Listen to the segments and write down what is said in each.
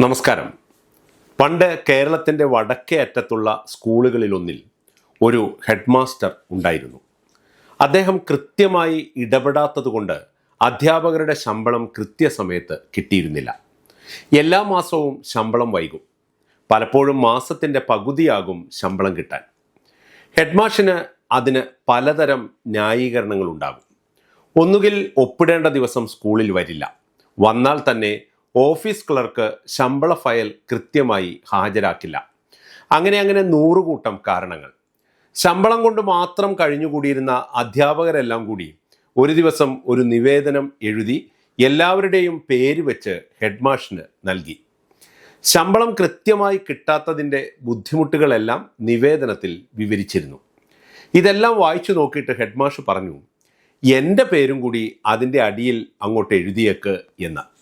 നമസ്കാരം. പണ്ട് കേരളത്തിന്റെ വടക്കേ അറ്റത്തുള്ള സ്കൂളുകളിലൊന്നിൽ ഒരു ഹെഡ് മാസ്റ്റർ ഉണ്ടായിരുന്നു. അദ്ദേഹം കൃത്യമായി ഇടപെടാത്തതുകൊണ്ട് അധ്യാപകരുടെ ശമ്പളം കൃത്യസമയത്ത് കിട്ടിയിരുന്നില്ല. എല്ലാ മാസവും ശമ്പളം വൈകും. പലപ്പോഴും മാസത്തിന്റെ പകുതിയാകും ശമ്പളം കിട്ടാൻ. ഹെഡ്മാഷിന് അതിന് പലതരം ന്യായീകരണങ്ങളുണ്ടാകും. ഒന്നുകിൽ ഒപ്പിടേണ്ട ദിവസം സ്കൂളിൽ വരില്ല. വന്നാൽ തന്നെ ഓഫീസ് ക്ലർക്ക് ശമ്പള ഫയൽ കൃത്യമായി ഹാജരാക്കില്ല. അങ്ങനെ അങ്ങനെ നൂറുകൂട്ടം കാരണങ്ങൾ. ശമ്പളം കൊണ്ട് മാത്രം കഴിഞ്ഞുകൂടിയിരുന്ന അധ്യാപകരെല്ലാം കൂടി ഒരു ദിവസം ഒരു നിവേദനം എഴുതി എല്ലാവരുടെയും പേര് വെച്ച് ഹെഡ്മാഷിന് നൽകി. ശമ്പളം കൃത്യമായി കിട്ടാത്തതിന്റെ ബുദ്ധിമുട്ടുകളെല്ലാം നിവേദനത്തിൽ വിവരിച്ചിരുന്നു. ഇതെല്ലാം വായിച്ചു നോക്കിയിട്ട് ഹെഡ്മാഷ് പറഞ്ഞു എന്റെ പേരും കൂടി അതിന്റെ അടിയിൽ അങ്ങോട്ട് എഴുതിയേക്ക് എന്ന്.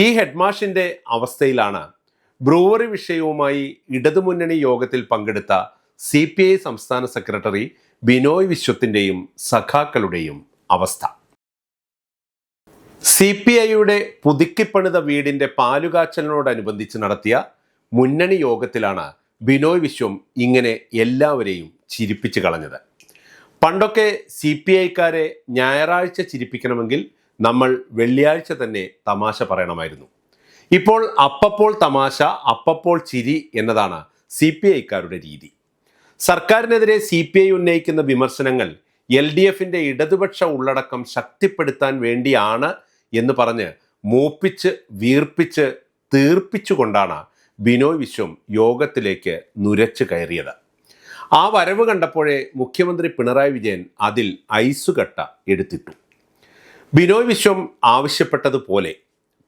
ഈ ഹെഡ്മാഷിന്റെ അവസ്ഥയിലാണ് ബ്രൂവറി വിഷയവുമായി ഇടതുമുന്നണി യോഗത്തിൽ പങ്കെടുത്ത സി പി ഐ സംസ്ഥാന സെക്രട്ടറി ബിനോയ് വിശ്വത്തിന്റെയും സഖാക്കളുടെയും അവസ്ഥ. സി പി ഐയുടെ പുതുക്കിപ്പണിത വീടിന്റെ പാലുകാച്ചലിനോടനുബന്ധിച്ച് നടത്തിയ മുന്നണി യോഗത്തിലാണ് ബിനോയ് വിശ്വം ഇങ്ങനെ എല്ലാവരെയും ചിരിപ്പിച്ചു കളഞ്ഞത്. പണ്ടൊക്കെ സി പി ഐക്കാരെ ഞായറാഴ്ച ചിരിപ്പിക്കണമെങ്കിൽ നമ്മൾ വെള്ളിയാഴ്ച തന്നെ തമാശ പറയണമായിരുന്നു. ഇപ്പോൾ അപ്പപ്പോൾ തമാശ അപ്പപ്പോൾ ചിരി എന്നതാണ് സി പി ഐക്കാരുടെ രീതി. സർക്കാരിനെതിരെ സി പി ഐ ഉന്നയിക്കുന്ന വിമർശനങ്ങൾ എൽ ഡി എഫിന്റെ ഇടതുപക്ഷ ഉള്ളടക്കം ശക്തിപ്പെടുത്താൻ വേണ്ടിയാണ് എന്ന് പറഞ്ഞ് മൂപ്പിച്ച് വീർപ്പിച്ച് തീർപ്പിച്ചുകൊണ്ടാണ് ബിനോയ് വിശ്വം യോഗത്തിലേക്ക് നുരച്ചു കയറിയത്. ആ വരവ് കണ്ടപ്പോഴേ മുഖ്യമന്ത്രി പിണറായി വിജയൻ അതിൽ ഐസുകട്ട എടുത്തിട്ടു. ബിനോയ് വിശ്വം ആവശ്യപ്പെട്ടതുപോലെ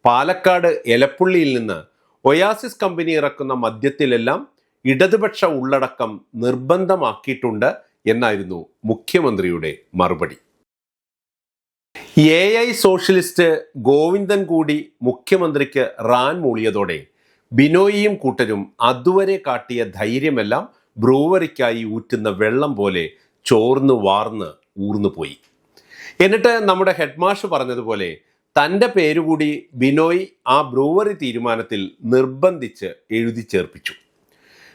പാലക്കാട് എലപ്പുള്ളിയിൽ നിന്ന് ഒയാസിസ് കമ്പനി ഇറക്കുന്ന മദ്യത്തിലെല്ലാം ഇടതുപക്ഷ ഉള്ളടക്കം നിർബന്ധമാക്കിയിട്ടുണ്ട് എന്നായിരുന്നു മുഖ്യമന്ത്രിയുടെ മറുപടി. എ ഐ സോഷ്യലിസ്റ്റ് ഗോവിന്ദൻ കൂടി മുഖ്യമന്ത്രിക്ക് റാൻ മൂളിയതോടെ ബിനോയിയും കൂട്ടരും അതുവരെ കാട്ടിയ ധൈര്യമെല്ലാം ബ്രൂവറിക്കായി ഊറ്റുന്ന വെള്ളം പോലെ ചോർന്ന് വാർന്ന് ഊർന്നു പോയി എന്നിട്ട് നമ്മുടെ ഹെഡ്മാഷ് പറഞ്ഞതുപോലെ തന്റെ പേരുകൂടി ബിനോയ് ആ ബ്രൂവറി തീരുമാനത്തിൽ നിർബന്ധിച്ച് എഴുതി ചേർപ്പിച്ചു.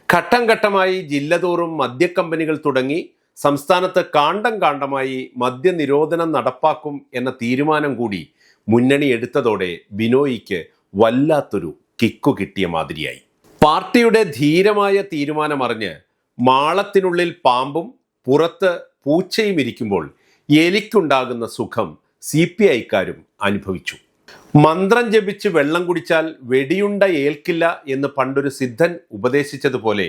ഘട്ടം ഘട്ടമായി ജില്ലതോറും മദ്യക്കമ്പനികൾ തുടങ്ങി സംസ്ഥാനത്ത് കാണ്ടം കാണ്ടമായി മദ്യനിരോധനം നടപ്പാക്കും എന്ന തീരുമാനം കൂടി മുന്നണി എടുത്തതോടെ ബിനോയിക്ക് വല്ലാത്തൊരു കിക്കു കിട്ടിയ മാതിരിയായി. പാർട്ടിയുടെ ധീരമായ തീരുമാനമറിഞ്ഞ് മാളത്തിനുള്ളിൽ പാമ്പും പുറത്ത് പൂച്ചയും ഇരിക്കുമ്പോൾ എലിക്കുണ്ടാകുന്ന സുഖം സി പി ഐക്കാരും അനുഭവിച്ചു. മന്ത്രം ജപിച്ച് വെള്ളം കുടിച്ചാൽ വെടിയുണ്ട ഏൽക്കില്ല എന്ന് പണ്ടൊരു സിദ്ധൻ ഉപദേശിച്ചതുപോലെ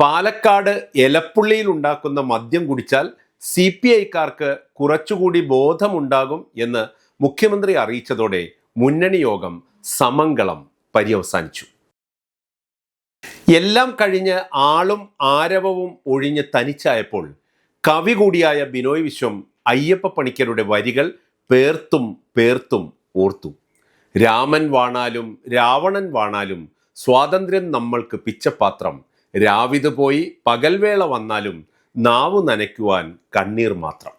പാലക്കാട് എലപ്പുള്ളിയിൽ ഉണ്ടാക്കുന്ന മദ്യം കുടിച്ചാൽ സി പി ഐക്കാർക്ക് കുറച്ചുകൂടി ബോധമുണ്ടാകും എന്ന് മുഖ്യമന്ത്രി അറിയിച്ചതോടെ മുന്നണി യോഗം സമങ്കളം പര്യവസാനിച്ചു. എല്ലാം കഴിഞ്ഞ് ആളും ആരവവും ഒഴിഞ്ഞ് തനിച്ചായപ്പോൾ കവി കൂടിയായ ബിനോയ് വിശ്വം അയ്യപ്പ പണിക്കരുടെ വരികൾ പേർത്തും പേർത്തും ഓർത്തു. രാമൻ വാണാലും രാവണൻ വാണാലും സ്വാതന്ത്ര്യം നമ്മൾക്ക് പിച്ചപാത്രം. രാവിത് പോയി പകൽവേള വന്നാലും നാവ് നനയ്ക്കുവാൻ കണ്ണീർ മാത്രം.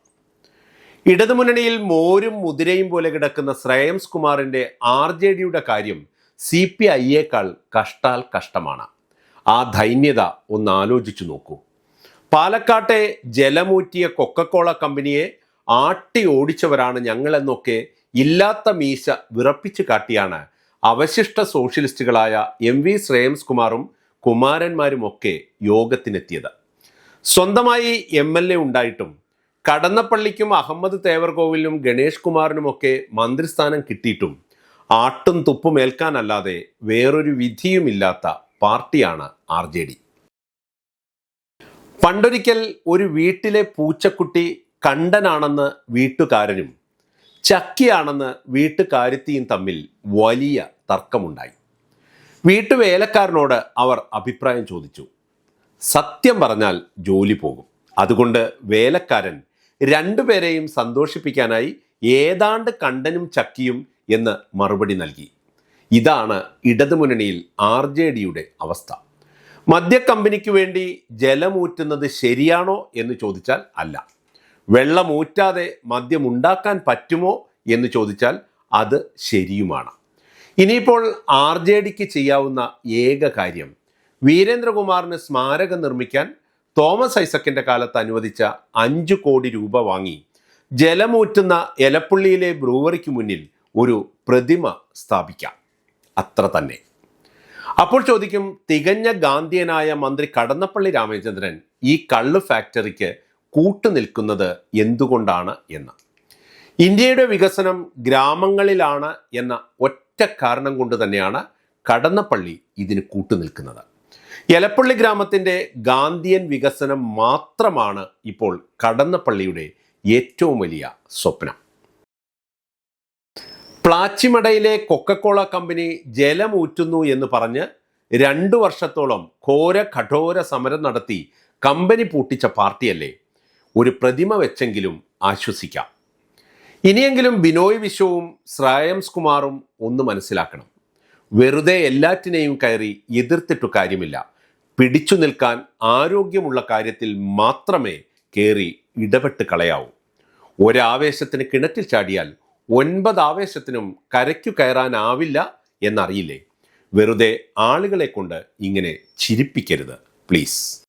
ഇടതുമുന്നണിയിൽ മോരും മുതിരയും പോലെ കിടക്കുന്ന ശ്രേയംസ് കുമാറിന്റെ ആർ ജെ ഡിയുടെ കാര്യം സി പി ഐയേക്കാൾ കഷ്ടാൽ കഷ്ടമാണ്. ആ ധൈന്യത ഒന്ന് ആലോചിച്ചു നോക്കൂ. പാലക്കാട്ടെ ജലമൂറ്റിയ കൊക്കക്കോള കമ്പനിയെ ആട്ടി ഓടിച്ചവരാണ് ഞങ്ങളെന്നൊക്കെ ഇല്ലാത്ത മീശ വിറപ്പിച്ചു കാട്ടിയാണ് അവശിഷ്ട സോഷ്യലിസ്റ്റുകളായ എം വി ശ്രേയംസ് കുമാറും കുമാരന്മാരുമൊക്കെ യോഗത്തിനെത്തിയത്. സ്വന്തമായി എം എൽ എ ഉണ്ടായിട്ടും കടന്നപ്പള്ളിക്കും അഹമ്മദ് തേവർകോവിലും ഗണേഷ് കുമാറിനുമൊക്കെ മന്ത്രിസ്ഥാനം കിട്ടിയിട്ടും ആട്ടും തുപ്പും ഏൽക്കാനല്ലാതെ വേറൊരു വിധിയുമില്ലാത്ത പാർട്ടിയാണ് ആർ ജെ ഡി. പണ്ടൊരിക്കൽ ഒരു വീട്ടിലെ പൂച്ചക്കുട്ടി കണ്ടനാണെന്ന് വീട്ടുകാരനും ചക്കിയാണെന്ന് വീട്ടുകാരുത്തിയും തമ്മിൽ വലിയ തർക്കമുണ്ടായി. വീട്ടുവേലക്കാരനോട് അവർ അഭിപ്രായം ചോദിച്ചു. സത്യം പറഞ്ഞാൽ ജോലി പോകും. അതുകൊണ്ട് വേലക്കാരൻ രണ്ടുപേരെയും സന്തോഷിപ്പിക്കാനായി ഏതാണ്ട് കണ്ടനും ചക്കിയും എന്ന് മറുപടി നൽകി. ഇതാണ് ഇടതുമുന്നണിയിൽ ആർ ജെ ഡിയുടെ അവസ്ഥ. മദ്യക്കമ്പനിക്ക് വേണ്ടി ജലമൂറ്റുന്നത് ശരിയാണോ എന്ന് ചോദിച്ചാൽ അല്ല. വെള്ളമൂറ്റാതെ മദ്യമുണ്ടാക്കാൻ പറ്റുമോ എന്ന് ചോദിച്ചാൽ അത് ശരിയുമാണ്. ഇനിയിപ്പോൾ ആർ ജെ ഡിക്ക് ചെയ്യാവുന്ന ഏക കാര്യം വീരേന്ദ്രകുമാറിന് സ്മാരകം നിർമ്മിക്കാൻ തോമസ് ഐസക്കിന്റെ കാലത്ത് അനുവദിച്ച അഞ്ചു കോടി രൂപ വാങ്ങി ജലമൂറ്റുന്ന എലപ്പുള്ളിയിലെ ബ്രൂവറിക്ക് മുന്നിൽ ഒരു പ്രതിമ സ്ഥാപിക്കാം. അത്ര തന്നെ. അപ്പോൾ ചോദിക്കും തികഞ്ഞ ഗാന്ധിയനായ മന്ത്രി കടന്നപ്പള്ളി രാമചന്ദ്രൻ ഈ കള്ള് ഫാക്ടറിക്ക് കൂട്ടുനിൽക്കുന്നത് എന്തുകൊണ്ടാണ് എന്ന്. ഇന്ത്യയുടെ വികസനം ഗ്രാമങ്ങളിലാണ് എന്ന ഒറ്റ കാരണം കൊണ്ട് തന്നെയാണ് കടന്നപ്പള്ളി ഇതിന് കൂട്ടുനിൽക്കുന്നത് എലപ്പള്ളി ഗ്രാമത്തിന്റെ ഗാന്ധിയൻ വികസനം മാത്രമാണ് ഇപ്പോൾ കടന്നപ്പള്ളിയുടെ ഏറ്റവും വലിയ സ്വപ്നം. പ്ലാച്ചിമടയിലെ കൊക്കക്കോള കമ്പനി ജലമൂറ്റുന്നു എന്ന് പറഞ്ഞ് രണ്ടു വർഷത്തോളം ഘോര കഠോര സമരം നടത്തി കമ്പനി പൂട്ടിച്ച പാർട്ടിയല്ലേ? ഒരു പ്രതിമ വെച്ചെങ്കിലും ആശ്വസിക്കാം. ഇനിയെങ്കിലും ബിനോയ് വിശ്വവും ശ്രേയംസ് കുമാറും ഒന്ന് മനസ്സിലാക്കണം. വെറുതെ എല്ലാറ്റിനെയും കയറി എതിർത്തിട്ടു കാര്യമില്ല. പിടിച്ചു നിൽക്കാൻ ആരോഗ്യമുള്ള കാര്യത്തിൽ മാത്രമേ കയറി ഇടപെട്ട് കളയാവൂ. ഒരാവേശത്തിന് കിണറ്റിൽ ചാടിയാൽ ഒൻപത് ആവേശത്തിനും കരയ്ക്കു കയറാനാവില്ല എന്നറിയില്ലേ? വെറുതെ ആളുകളെ കൊണ്ട് ഇങ്ങനെ ചിരിപ്പിക്കരുത്. പ്ലീസ്